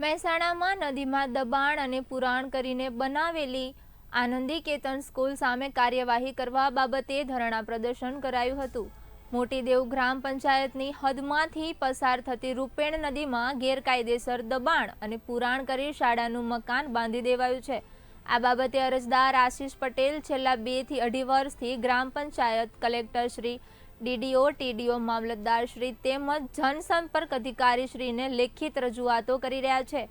મહેસાણામાં નદીમાં દબાણ અને પુરાણ કરીને બનાવેલી આનંદી કેતન સ્કૂલ સામે કાર્યવાહી કરવા બાબતે ધરણા પ્રદર્શન કરાયું હતું. મોટી ગ્રામ પંચાયતની હદમાંથી પસાર થતી રૂપેણ નદીમાં ગેરકાયદેસર દબાણ અને પુરાણ કરી શાળાનું મકાન બાંધી દેવાયું છે. આ બાબતે અરજદાર આશીષ પટેલ છેલ્લા બેથી અઢી વર્ષથી ગ્રામ panchayat collector Shri DDO, TDO મામલતદાર શ્રી તેમજ જનસંપર્ક અધિકારી શ્રીને લેખિત રજૂઆતો કરી રહ્યા છે.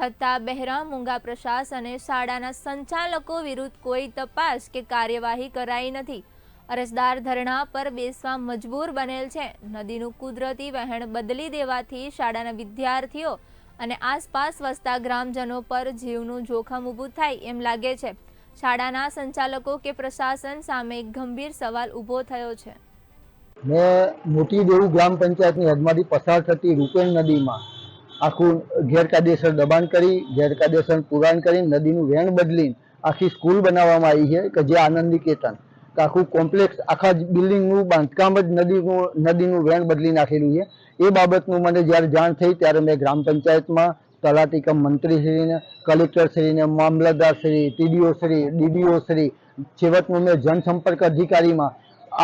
છતાં બહેરા મૂંગા પ્રશાસને શાળાના સંચાલકો વિરુદ્ધ કોઈ તપાસ કે કાર્યવાહી કરાઈ નથી. અરજદાર ધરણા પર બેસવા મજબૂર બનેલ છે. નદીનું કુદરતી વહેણ બદલી દેવાથી શાળાના વિદ્યાર્થીઓ અને આસપાસ વસતા ગ્રામજનો પર જીવનું જોખમ ઊભું થાય એમ લાગે છે. શાળાના સંચાલકો કે પ્રશાસન સામે ગંભીર સવાલ ઊભો થયો છે. મેં મોટી દેવું ગ્રામ પંચાયતની હદમાંથી પસાર થતી રૂપેણ નદીમાં આખું ગેરકાયદેસર દબાણ કરી, ગેરકાયદેસર પુરાણ કરી, નદીનું વહેણ બદલીને આખી સ્કૂલ બનાવવામાં આવી છે, કે જે આનંદી કેતન કે આખું કોમ્પ્લેક્સ, આખા બિલ્ડિંગનું બાંધકામ જ નદીનું નદીનું વહેણ બદલી નાખેલું છે. એ બાબતનું મને જ્યારે જાણ થઈ ત્યારે મેં ગ્રામ પંચાયતમાં તલાટી કમ મંત્રીશ્રીને, કલેક્ટરશ્રીને, મામલતદારશ્રી, ટીડીઓશ્રી શ્રી ડીડીઓ શ્રી છેવટનું મેં જનસંપર્ક અધિકારીમાં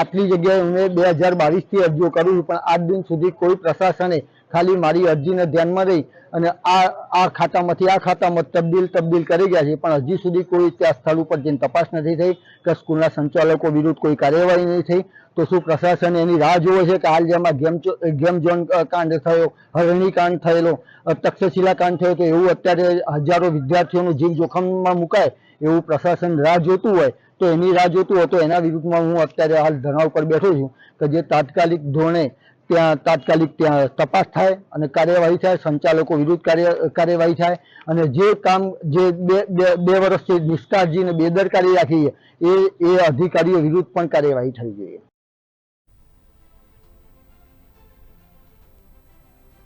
આટલી જગ્યાએ મેં બે હજાર બાવીસથી અરજીઓ કરું છું, પણ આજ દિન સુધી કોઈ પ્રશાસને ખાલી મારી અરજીને ધ્યાનમાં રહી અને આ આ ખાતામાંથી, આ ખાતામાં તબદીલ તબદીલ કરી ગયા છે, પણ હજી સુધી કોઈ ત્યાં સ્થળ ઉપર જઈને તપાસ નથી થઈ કે સ્કૂલના સંચાલકો વિરુદ્ધ કોઈ કાર્યવાહી નહીં થઈ, તો શું પ્રશાસન એની રાહ જોવે છે કે હાલ જેમાં ગેમ ગેમ ઝોન કાંડ થયો, હરણી કાંડ થયેલો, તક્ષશિલા કાંડ થયો, તો એવું અત્યારે હજારો વિદ્યાર્થીઓનું જીવ જોખમમાં મુકાય એવું પ્રશાસન રાહ જોતું હોય તો એની રાહ જોતું હતો એના વિરુદ્ધમાં હું અત્યારે હાલ ધરણા ઉપર બેઠો છું કે જે તાત્કાલિક ધોરણે ત્યાં તાત્કાલિક ત્યાં તપાસ થાય અને કાર્યવાહી થાય, સંચાલકો વિરુદ્ધ કાર્ય, કાર્યવાહી થાય અને જે કામ જે બે બે વર્ષથી નિષ્કાળજી બેદરકારી રાખી એ એ અધિકારીઓ વિરુદ્ધ પણ કાર્યવાહી થવી જોઈએ.